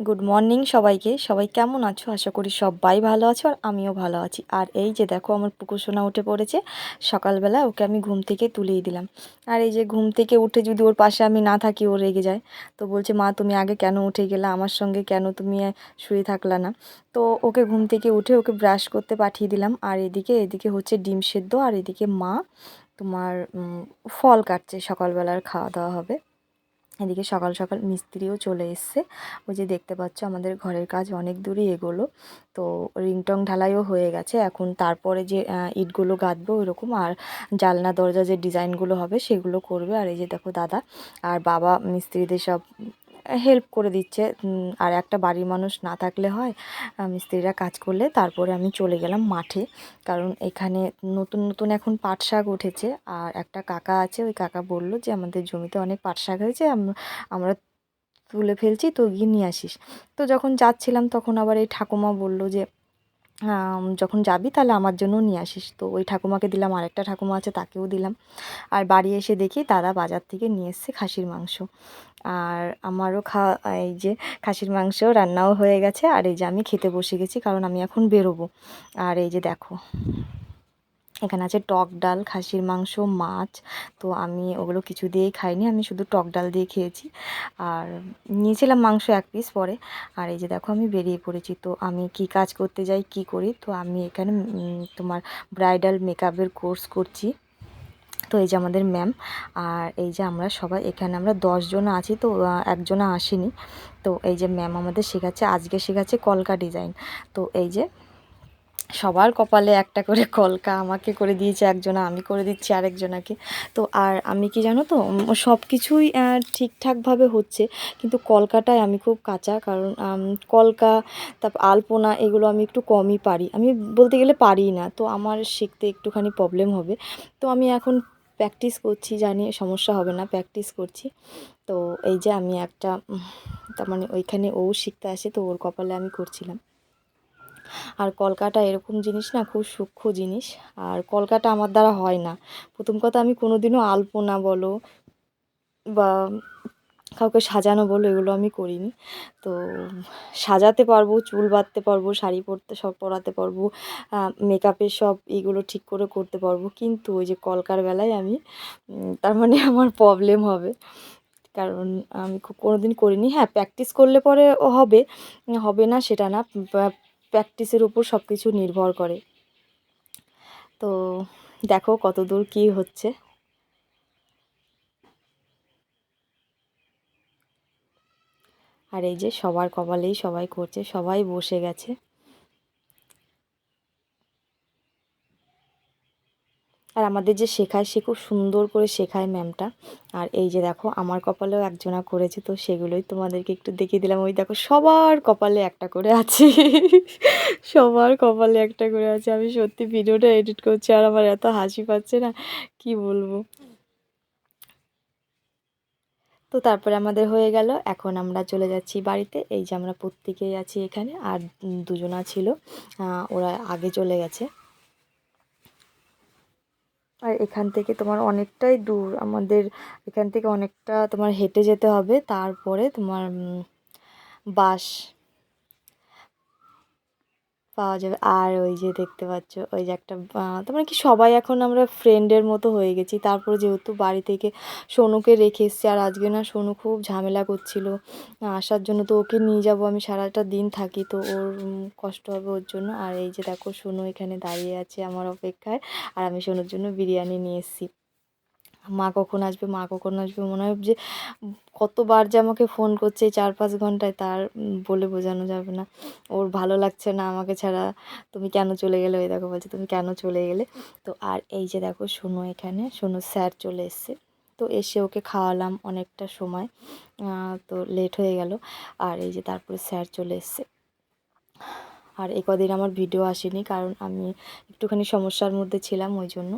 Good morning সবাইকে। সবাই কেমন আছো? আশা করি সবাই ভালো আছো আর আমিও ভালো আছি। আর এই যে দেখো আমার পুকুরসোনা উঠে পড়েছে। সকালবেলা ওকে আমি ঘুম থেকে তুলেই দিলাম। আর এই যে ঘুম থেকে উঠে যদি ওর পাশে আমি না থাকি, ও রেগে যায়। তো বলছে, মা, তুমি আগে কেন উঠে গেলে? আমার সঙ্গে কেন তুমি শুয়ে থাকলা না? তো ওকে ঘুম থেকে উঠে ওকে ব্রাশ করতে পাঠিয়ে দিলাম। আর এদিকে এদিকে হচ্ছে ডিম সেদ্ধ। আর এদিকে মা তোমার ফল কাটছে সকালবেলার খাওয়া দাওয়া হবে। এদিকে সকাল সকাল মিস্ত্রিও চলে এসছে। ওই যে দেখতে পাচ্ছ আমাদের ঘরের কাজ অনেক দূরই এগোলো। তো রিংটং ঢালাইও হয়ে গেছে। এখন তারপরে যে ইটগুলো গাঁথবো ওইরকম আর জালনা, দরজা যে ডিজাইনগুলো হবে সেগুলো করবে। আর এই যে দেখো দাদা আর বাবা মিস্ত্রিদের সব হেল্প করে দিচ্ছে। আর একটা বাড়ির মানুষ না থাকলে হয় মিস্ত্রিরা কাজ করলে তারপরে আমি চলে গেলাম মাঠে। কারণ এখানে নতুন নতুন এখন পাট শাক উঠেছে। আর একটা কাকা আছে, ওই কাকা বলল যে, আমাদের জমিতে অনেক পাট শাক হয়েছে আমরা তুলে ফেলছি, তো গিয়ে নিয়ে আসিস। তো যখন যাচ্ছিলাম, তখন আবার এই ঠাকুমা বলল যে যখন যাবি তাহলে আমার জন্যও নিয়ে আসিস। তো ওই ঠাকুমাকে দিলাম, আরেকটা ঠাকুমা আছে তাকেও দিলাম। আর বাড়ি এসে দেখি দাদা বাজার থেকে নিয়ে এসছে খাসির মাংস। আর আমারও খা, এই যে খাসির মাংস রান্নাও হয়ে গেছে, আর এই যে আমি খেতে বসে গেছি কারণ আমি এখন বেরোবো। আর এই যে দেখো, এখানে আছে টক ডাল, খাসির মাংস, মাছ, তো আমি ওগুলো কিছু দিয়েই খাইনি, আমি শুধু টক ডাল দিয়ে খেয়েছি। আর নিয়েছিলাম মাংস এক পিস পরে, আর এই যে দেখো আমি বেরিয়ে পড়েছি, তো আমি কি কাজ করতে যাই, কি করি, তো আমি এখানে তোমার ব্রাইডাল মেকআপের কোর্স করছি। তো এই যে আমাদের ম্যাম আর এই যে আমরা সবাই এখানে আমরা দশজন আছি তো একজনা আসেনি। তো এই যে ম্যাম আমাদের শেখাচ্ছে, আজকে শেখাচ্ছে কলকা ডিজাইন তো এই যে সবার কপালে একটা করে কলকা, আমাকে করে দিয়েছে একজনা, আমি করে দিচ্ছি আরেকজনাকে। তো আর আমি কি জানো তো সব কিছুই ঠিকঠাকভাবে হচ্ছে, কিন্তু কলকাটায় আমি খুব কাঁচা, কারণ কলকা, তারপর আলপনা এগুলো আমি একটু কমই পারি। আমি বলতে গেলে পারি না, তো আমার শিখতে একটুখানি প্রবলেম হবে। তো আমি এখন প্র্যাকটিস করছি, জানি সমস্যা হবে না, প্র্যাকটিস করছি। তো এই যে আমি একটা তার মানে ওইখানে ও শিখতে আসে, তো ওর কপালে আমি করছিলাম। আর কলকাটা এরকম জিনিস না, খুব সূক্ষ্ম জিনিস। আর কলকাটা আমার দ্বারা হয় না। প্রথম কথা আমি কোনো দিনও আলপনা বলো বা কাউকে সাজানো বলো, এগুলো আমি করিনি। তো সাজাতে পারব, চুল বাঁধতে পারব, শাড়ি পরতে, সব পরাতে পারব মেকআপের সব এগুলো ঠিক করে করতে পারব। কিন্তু ওই যে কলকার বেলায় আমি তার মানে আমার প্রবলেম হবে। কারণ আমি খুব কোনো দিন করিনি। হ্যাঁ প্র্যাকটিস করলে পরে হবে হবে না সেটা না প্র্যাকটিসের উপর সব কিছু নির্ভর করে। তো দেখো কত দূর কী হচ্ছে। আর এই যে সবার কপালেই সবাই করছে, সবাই বসে গেছে। আর আমাদের যে শেখায়, সে খুব সুন্দর করে শেখায় ম্যামটা। আর এই যে দেখো, আমার কপালেও একজনা করেছে, তো সেগুলোই তোমাদেরকে একটু দেখিয়ে দিলাম। ওই দেখো, সবার কপালে একটা করে আছে। সবার কপালে একটা করে আছে। আমি সত্যি ভিডিওটা এডিট করছি আর আমার এত হাসি পাচ্ছে না, কি বলব? তো তারপরে আমাদের হয়ে গেল। এখন আমরা চলে যাচ্ছি বাড়িতে। এই যে আমরা প্রত্যেকেই আছি এখানে, আর দুজনা ছিল। ওরা আগে চলে গেছে। আর এখান থেকে তোমার অনেকটাই দূর। আমাদের এখান থেকে অনেকটা তোমার হেঁটে যেতে হবে। তারপরে তোমার বাস পাওয়া যাবে। আর ওই যে দেখতে পাচ্ছ, ওই যে একটা তোমার কি সবাই এখন আমরা ফ্রেন্ডের মতো হয়ে গেছি। তারপর যেহেতু বাড়ি থেকে সোনুকে রেখে এসছি, আর আজকে না সোনু খুব ঝামেলা করছিল। আসার জন্য তো ওকে নিয়ে যাব, আমি সারাটা দিন থাকি, তো ওর কষ্ট হবে ওর জন্য। আর এই যে দেখো সোনু এখানে দাঁড়িয়ে আছে আমার অপেক্ষায়, আর আমি সোনুর জন্য বিরিয়ানি নিয়ে এসেছি। মা কখন আসবে, মা কখন আসবে, মনে হয় যে কতবার যে আমাকে ফোন করছে চার পাঁচ ঘন্টায় তার বলে বোঝানো যাবে না। ওর ভালো লাগছে না আমাকে ছাড়া। তুমি কেন চলে গেলে? ওই দেখো বলছে, তুমি কেন চলে গেলে? তো আর এই যে দেখো শোনো এখানে শোনো স্যার চলে এসছে। তো এসে ওকে খাওয়ালাম অনেকটা সময়। তো লেট হয়ে গেল। আর এই যে তারপরে স্যার চলে এসছে। আর এ কদিন আমার ভিডিও আসেনি কারণ আমি একটুখানি সমস্যার মধ্যে ছিলাম ওই জন্য।